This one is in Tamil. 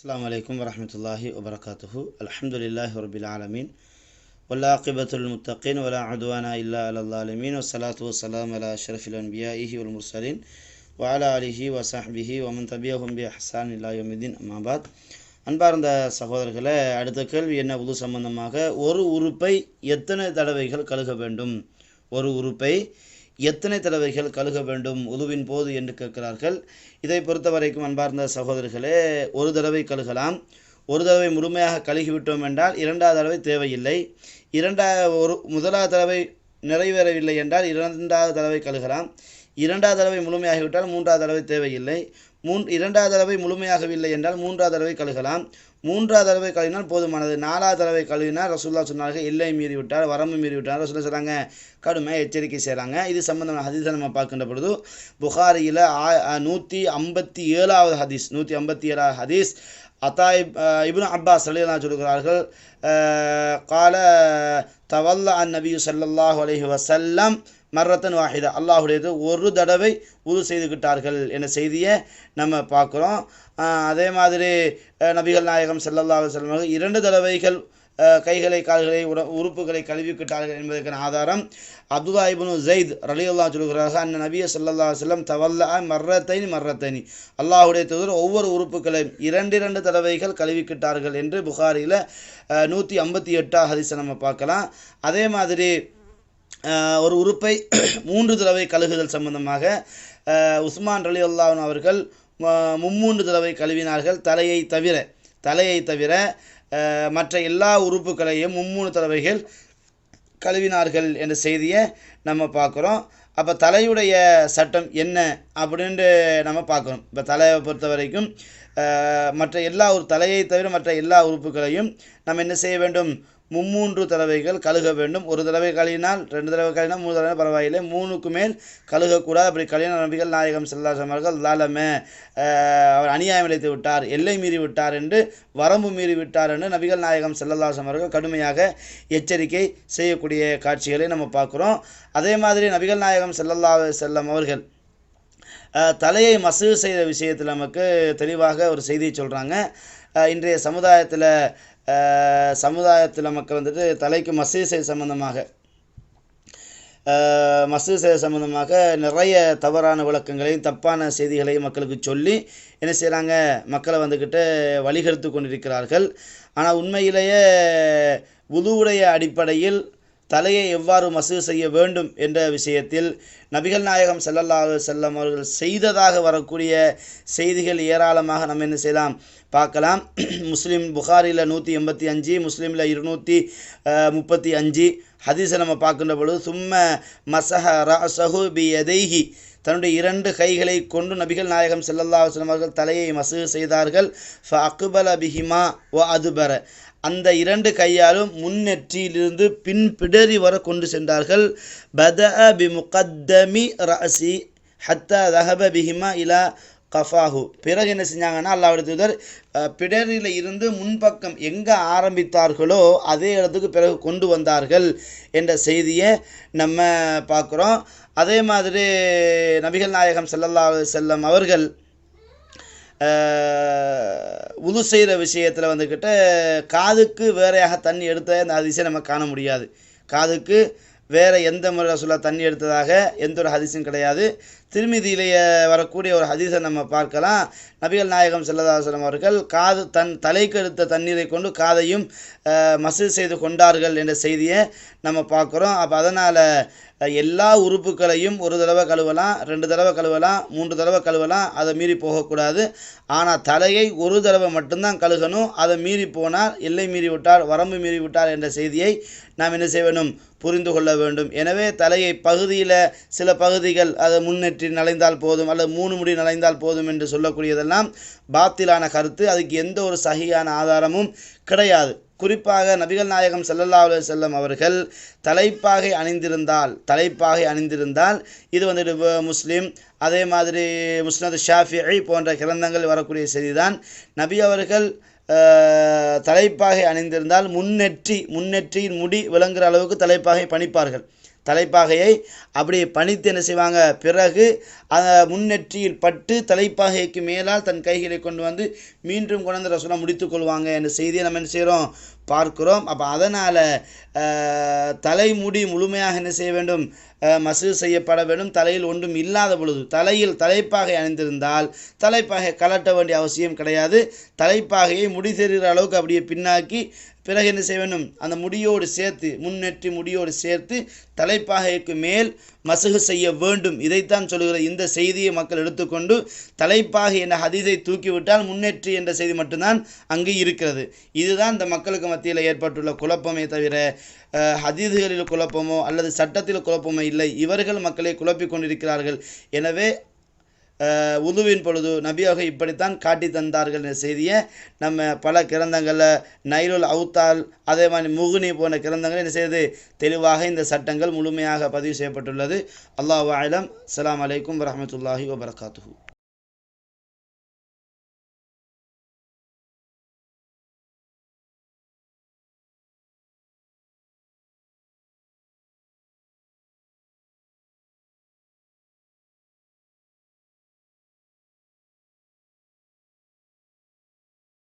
السلام عليكم ورحمة الله وبركاته الحمد لله رب العالمين والعاقبة للمتقين ولا عدوان إلا على الظالمين والصلاة والسلام على أشرف الأنبياء والمرسلين وعلى آله وصحبه ومن تبعهم بإحسان إلى يوم الدين أما بعد அன்பார்ந்த சகோதரர்களே அடுத்த கேள்வி என்ன உது சம்பந்தமாக ஒரு உறுப்பை எத்தனை தடவைகள் கழுக வேண்டும் ஒரு உறுப்பை எத்தனை தடவைகள் கழுக வேண்டும் உதுவின் போது என்று கேட்கிறார்கள். இதை பொறுத்தவரைக்கும் அன்பார்ந்த சகோதரர்களே ஒரு தடவை கழுகலாம். ஒரு தடவை முழுமையாக கழுகிவிட்டோம் என்றால் இரண்டாவது தடவை தேவையில்லை. இரண்டா ஒரு முதலாவது தடவை நிறைவேறவில்லை என்றால் இரண்டாவது தடவை கழுகலாம். இரண்டாவது தடவை முழுமையாகிவிட்டால் மூன்றாவது தடவை தேவையில்லை. மூன் இரண்டாவது தடவை முழுமையாகவில்லை என்றால் மூன்றாவது தடவை கழுகலாம். மூன்றாவது தடவை கழுவினால் போதுமானது. நாலாவது தடவை கழுவினால் ரசூல்லா சொன்னார்கள் எல்லை மீறி விட்டார் வரம்பு மீறி விட்டார் ரசூல்லா சொல்கிறாங்க கடுமை எச்சரிக்கை செய்கிறாங்க. இது சம்பந்தமான ஹதீஸை நம்ம பார்க்கின்ற பொழுது புகாரியில் நூற்றி ஐம்பத்தி ஏழாவது ஹதீஸ் நூற்றி ஐம்பத்தி ஏழாவது ஹதீஸ் அத்தாய் இப்னு அப்பாஸ் அலிலா சொல்கிறார்கள் கால தவல்ல அன் நபி சல்லாஹ் அலஹி வசல்லம் மர்ரத்தன் வாஹிதா. அல்லாஹுடையது ஒரு தடவை உது செய்துக்கிட்டார்கள் என்ற செய்தியை நம்ம பார்க்குறோம். அதே மாதிரி நபிகள் நாயகம் செல்லல்லா செல்லம் இரண்டு தடவைகள் கைகளை கால்களை உட உறுப்புகளை கழுவிக்கிட்டார்கள் என்பதற்கான ஆதாரம் அப்துல்லா இபுனு ஜெயித் ரலியுல்லா சொல்கிறார்கள் அண்ணன் நபிய சல்லல்லா செல்லம் தவல்ல மர்ரத்தைனி மர்ரத்தைனி. அல்லாஹுடைய தூதர் ஒவ்வொரு உறுப்புகளையும் இரண்டு இரண்டு தடவைகள் கழுவிக்கிட்டார்கள் என்று புகாரியில் நூற்றி ஐம்பத்தி எட்டாம் ஹரிசை நம்ம பார்க்கலாம். அதே மாதிரி ஒரு உறுப்பை மூன்று தடவை கழுகுதல் சம்பந்தமாக உஸ்மான் ரலி அல்லாஹன் அவர்கள் மும்மூன்று தடவை கழுவினார்கள். தலையை தவிர தலையை தவிர மற்ற எல்லா உறுப்புகளையும் மும்மூணு தடவைகள் கழுவினார்கள் என்ற செய்தியை நம்ம பார்க்குறோம். அப்போ தலையுடைய சட்டம் என்ன அப்படின்ட்டு நம்ம பார்க்கணும் இப்போ தலையை பொறுத்த வரைக்கும் மற்ற எல்லா ஒரு தலையை தவிர மற்ற எல்லா உறுப்புகளையும் நம்ம என்ன செய்ய வேண்டும்? மும்மூன்று தடவைகள் கழுக வேண்டும். ஒரு தடவை கழுவினால் ரெண்டு தடவை கழினால் மூணு தடவை பரவாயில்லை. மூணுக்கு மேல் கழுகக்கூடாது. அப்படி கழுவின நபிகள் நாயகம் செல்லாசமர்கள் லாலமே அவர் அநியாயம் இழைத்து விட்டார். எல்லை மீறி விட்டார் என்று வரம்பு மீறி விட்டார் என்று நபிகள் நாயகம் செல்லல்லாசம் அவர்கள் கடுமையாக எச்சரிக்கை செய்யக்கூடிய காட்சிகளை நம்ம பார்க்குறோம். அதே மாதிரி நபிகள் நாயகம் செல்லல்லா செல்லம் அவர்கள் தலையை மசூ செய்த விஷயத்தில் நமக்கு தெளிவாக ஒரு செய்தியை சொல்கிறாங்க இன்றைய சமுதாயத்தில் சமுதாயத்தில் மக்கள் வந்துட்டு தலைக்கு மசூசை சம்பந்தமாக மசூசை சம்பந்தமாக நிறைய தவறான விளக்கங்களையும் தப்பான செய்திகளையும் மக்களுக்கு சொல்லி என்ன செய்கிறாங்க மக்களை வந்துக்கிட்டு வழிகெடுத்து கொண்டிருக்கிறார்கள். ஆனால் உண்மையிலேயே உதுவுடைய அடிப்படையில் தலையை எவ்வாறு மசூ செய்ய வேண்டும் என்ற விஷயத்தில் நபிகள் நாயகம் செல்லல்லா செல்லம் அவர்கள் செய்ததாக வரக்கூடிய செய்திகள் ஏராளமாக நம்ம என்ன செய்யலாம் பார்க்கலாம். முஸ்லீம் புகாரியில் நூற்றி எண்பத்தி அஞ்சு முஸ்லீமில் இருநூற்றி முப்பத்தி அஞ்சு ஹதீஸை நம்ம பார்க்கின்ற பொழுது சும்ம மசஹ ரசஹு பி எதைஹி தன்னுடைய இரண்டு கைகளை கொண்டு நபிகள் நாயகம் செல்லல்லா வஸ்லம் அவர்கள் தலையை மசூ செய்தார்கள். ஃப அக்பல பிஹிமா ஓ அதுபர அந்த இரண்டு கையாலும் முன்னெற்றியிலிருந்து பின் பிடரி வர கொண்டு சென்றார்கள். பத பி முகத்தமி ரசி ஹத்த தஹப பிஹிமா இலா கஃபாஹு. பிறகு என்ன செஞ்சாங்கன்னா அல்லாவுடைய தூதர் பிடரில் இருந்து முன்பக்கம் எங்கே ஆரம்பித்தார்களோ அதே இடத்துக்கு பிறகு கொண்டு வந்தார்கள் என்ற செய்தியை நம்ம பார்க்குறோம். அதே மாதிரி நபிகள் நாயகம் செல்லல்லா செல்லம் அவர்கள் உது செய்கிற விஷயத்தில் வந்துக்கிட்ட காதுக்கு வேறையாக தண்ணி எடுத்த அந்த அதிசயம் நம்ம காண முடியாது. காதுக்கு வேறு எந்த முறை சொல்ல தண்ணி எடுத்ததாக எந்த ஒரு ஹதிஸும் கிடையாது. திருமிதியிலேயே வரக்கூடிய ஒரு ஹதீஸை நம்ம பார்க்கலாம். நபிகள் நாயகம் செல்லதாசனம் அவர்கள் காது தன் தலைக்கு எடுத்த தண்ணீரை கொண்டு காதையும் மசூ செய்து கொண்டார்கள் என்ற செய்தியை நம்ம பார்க்குறோம். அப்போ அதனால் எல்லா உறுப்புகளையும் ஒரு தடவை கழுவலாம் ரெண்டு தடவை கழுவலாம் மூன்று தடவை கழுவலாம் அதை மீறி போகக்கூடாது. ஆனால் தலையை ஒரு தடவை மட்டும்தான் கழுகணும். அதை மீறி போனால் எல்லை மீறி விட்டால் வரம்பு மீறி விட்டால் என்ற செய்தியை நாம் என்ன செய்ய வேண்டும் புரிந்து கொள்ள வேண்டும். எனவே தலையை பகுதியில் சில பகுதிகள் அதை முன்னேற்றி நலைந்தால் போதும் அல்லது மூணு முடி நலைந்தால் போதும் என்று சொல்லக்கூடியதெல்லாம் பாத்திலான கருத்து. அதுக்கு எந்த ஒரு சகியான ஆதாரமும் கிடையாது. குறிப்பாக நபிகள் நாயகம் சல்லல்லா அலி செல்லம் அவர்கள் தலைப்பாகை அணிந்திருந்தால் தலைப்பாகை அணிந்திருந்தால் இது வந்துட்டு முஸ்லீம் அதே மாதிரி முஸ்னத் ஷாஃபி போன்ற கிரந்தங்கள் வரக்கூடிய செய்திதான். நபி அவர்கள் தலைப்பாகை அணிந்திருந்தால் முன்னெற்றி முன்னெற்றியின் முடி விளங்குற அளவுக்கு தலைப்பாகை பணிப்பார்கள். தலைப்பாகையை அப்படி பணித்து என்ன செய்வாங்க? பிறகு முன்னெற்றியில் பட்டு தலைப்பாகைக்கு மேலால் தன் கைகளை கொண்டு வந்து மீண்டும் கொண்டு ரசூலா முடித்துக் கொள்வாங்க. என்ற செய்தியை நம்ம என்ன செய்கிறோம் பார்க்கிறோம். அப்போ அதனால் தலைமுடி முழுமையாக என்ன செய்ய வேண்டும்? மசூது செய்யப்பட வேண்டும். தலையில் ஒன்றும் இல்லாத பொழுது தலையில் தலைப்பாகை அணிந்திருந்தால் தலைப்பாகை கலட்ட வேண்டிய அவசியம் கிடையாது. தலைப்பாகையை முடி தெரிகிற அளவுக்கு அப்படியே பின்னாக்கி பிறகு என்ன செய்ய வேண்டும்? அந்த முடியோடு சேர்த்து முன்னெற்றி முடியோடு சேர்த்து தலைப்பாகைக்கு மேல் மசகு செய்ய வேண்டும். இதைத்தான் சொல்கிற இந்த செய்தியை மக்கள் எடுத்துக்கொண்டு தலைப்பாகை என்ற ஹதீஸை தூக்கிவிட்டால் முன்னேற்றி என்ற செய்தி மட்டும்தான் அங்கு இருக்கிறது. இதுதான் இந்த மக்களுக்கு மத்தியில் ஏற்பட்டுள்ள குழப்பமே தவிர ஹதீதுகளில் குழப்பமோ அல்லது சட்டத்தில் குழப்பமோ இல்லை. இவர்கள் மக்களை குழப்பிக் கொண்டிருக்கிறார்கள். எனவே உதுவின் பொழுது நபியாக இப்படித்தான் காட்டி தந்தார்கள் என்ற செய்தியை நம்ம பல கிரந்தங்களில் நைலுல் அவுத்தால் அதே மாதிரி முகுனி போன்ற கிரந்தங்கள் என்ன செய்து தெளிவாக இந்த சட்டங்கள் முழுமையாக பதிவு செய்யப்பட்டுள்ளது. அல்லாஹ் ஆலம் அலாம் அலைக்கும் வரமத்துல்லாஹி வபர்காத்து